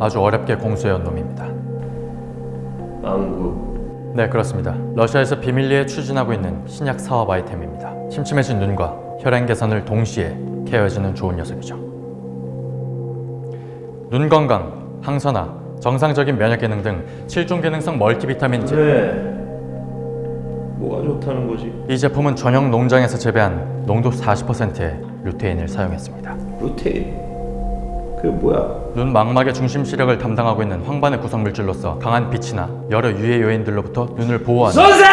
아주 어렵게 공수해온 놈입니다. 망구 네, 그렇습니다. 러시아에서 비밀리에 추진하고 있는 신약 사업 아이템입니다. 침침해진 눈과 혈행 개선을 동시에 케어해주는 좋은 녀석이죠. 눈 건강, 항산화, 정상적인 면역 기능 등 7종 기능성 멀티비타민 제 그래 뭐가 좋다는 거지? 이 제품은 전용 농장에서 재배한 농도 40%의 루테인을 사용했습니다. 루테인 그 뭐야? 눈 망막의 중심 시력을 담당하고 있는 황반의 구성 물질로서 강한 빛이나 여러 유해 요인들로부터 눈을 보호하는 선생!